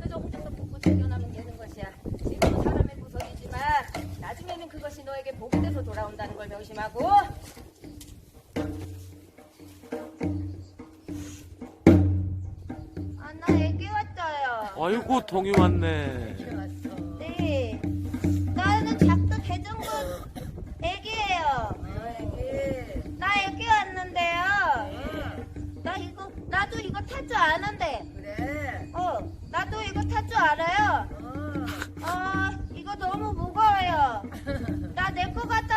그 정도 복구 챙겨나면 되는 것이야. 지금은 사람의 구석이지만 나중에는 그것이 너에게 복이 돼서 돌아온다는 걸 명심하고. 아, 나 애기 왔어요. 아이고 동이 왔네. 네. 나는 작두 대정부 애기예요. 나 애기 왔는데요. 나 이거, 나도 이거 탈 줄 아는데. 그래. 어, 나도 이거 탈 줄 알아요. 어. 아, 이거 너무 무거워요. 나 내거 갖다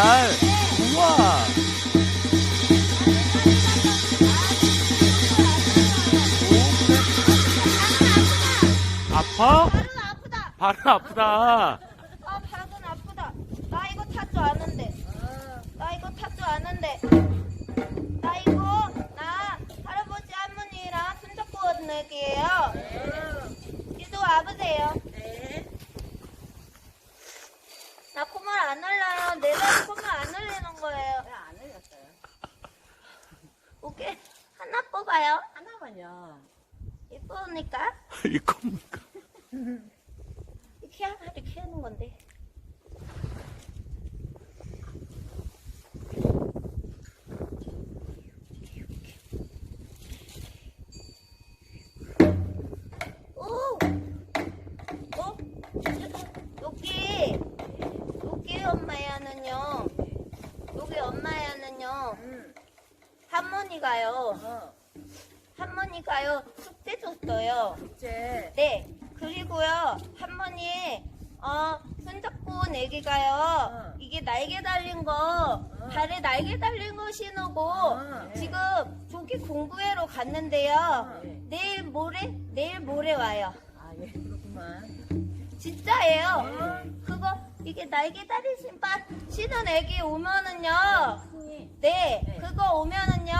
네 살. 우와. 아파? 발은 아프다. 발은 아프다. 아, 발은 아프다. 나 이거 탈 줄 아는데. 나 이거 탈 줄 아는데. 나 이거, 나 할아버지 할머니랑 손잡고 온 애기예요. 이리 와보세요. 나 콧물 안 흘려요. 내가 콧물 안 흘리는 거예요. 안 흘렸어요. 오케이. 하나 뽑아요. 하나만요. 예쁘니까. 이거 뭡니까? 이렇게, 하- 이렇게 하는 건데. 오! 어? 여기, 여기 엄마야는요, 여기 엄마야는요, 응. 할머니가요, 어. 할머니가요, 숙제 줬어요. 숙제. 네, 그리고요, 할머니, 어, 손잡고 온 애기가요, 어. 이게 날개 달린 거, 발에 날개 달린 거 신우고, 어. 지금 조기 공부회로 갔는데요, 어. 내일 모레, 내일 모레 와요. 아, 예, 그렇구만. 진짜예요. 그거, 이게 날개 달린 신발 신은 애기 오면은요, 네, 네. 그거 오면은요,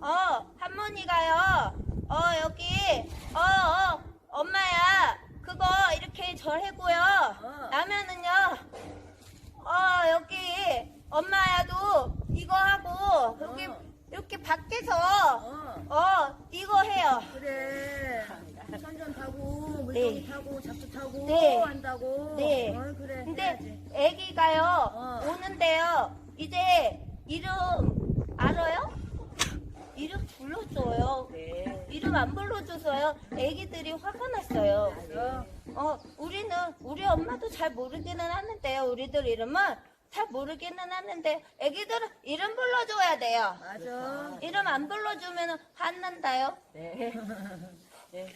어, 할머니가요, 어, 여기, 어, 어, 엄마야, 그거 이렇게 절해고요. 어. 나면은요, 어, 여기, 엄마야도 이거 하고, 여기, 어. 이렇게 밖에서, 어. 어, 이거 해요. 그래. 천전 타고, 네. 물고기 타고, 잡초 타고, 네. 한다고. 네. 어, 그래. 근데 해야지. 애기가요, 어. 오는데요, 이제 이름 알아요? 이름 불러줘요. 네. 이름 안 불러줘서요. 애기들이 화가 났어요. 맞아. 어, 우리는, 우리 엄마도 잘 모르기는 하는데요. 우리들 이름은 잘 모르기는 하는데, 애기들은 이름 불러줘야 돼요. 맞아. 이름 안 불러주면 화난다요. 네.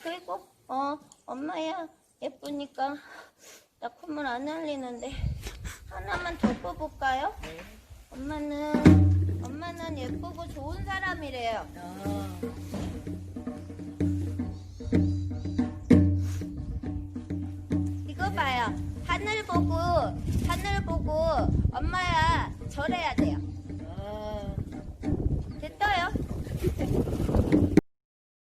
그리고, 어, 엄마야, 예쁘니까, 나 콧물 안 흘리는데, 하나만 더 뽑을까요? 엄마는, 엄마는 예쁘고 좋은 사람이래요. 어. 이거 봐요. 하늘 보고,